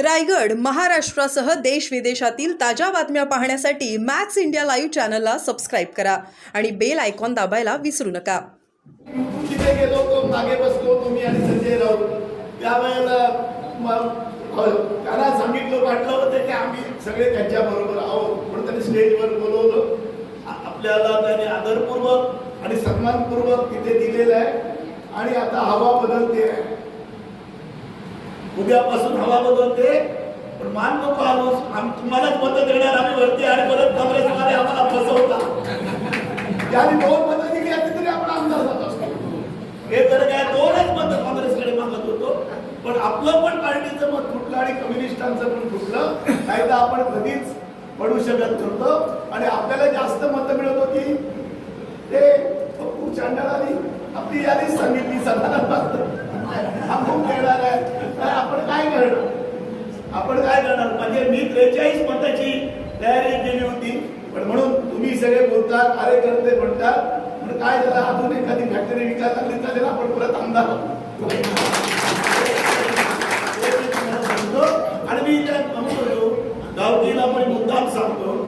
रायगड महाराष्ट्रासह देश विदेशातील ताज्या बातम्या पाहण्यासाठी मॅक्स इंडिया लाईव्ह चॅनलला सबस्क्राईब करा आणि बेल आयकॉन दाबायला विसरू नका. तिथे गेलो तो मागे बसलो तुम्ही आणि संजय राऊत. त्यावेळेला हो, त्यांना सांगितलं वाटलं होतं की आम्ही सगळे त्यांच्या बरोबर आहोत. म्हणून त्यांनी स्टेजवर बोलवलं. आपल्याला त्याने आदरपूर्वक आणि सन्मानपूर्वक तिथे दिलेलं आहे. आणि आता हवा बदलते आहे. उद्यापासून हवा बदलते पण मान नको आलो आम्ही तुम्हालाच मत देणार आम्ही वरती आणि परत काँग्रेसमध्ये आम्हाला फसवता त्याने दोन मतं दिली असती तरी आपण आमदार असतो. हे तर काय दोनच मत काँग्रेसकडे मागत होतो. पण आपलं पण पार्टीचं मत फुटलं आणि कम्युनिस्टांचं पण फुटलं. नाही तर आपण कधीच पडू शकत नव्हतो. आणि आपल्याला जास्त मतं मिळत होती. ते पप्पू आपली यादीच सांगितली सदानंद करणार आपण काय करणार? म्हणजे मी त्रेचाळीस मताची तयारी केली होती. पण म्हणून तुम्ही सगळे बोलतात कार्यकर्ते म्हणतात. पण काय झालं? अजून एखादी फॅक्टरी विकास आली चालेल आपण परत आमदार आणि मी त्या गावकीला पण मुद्दाम सांगतो.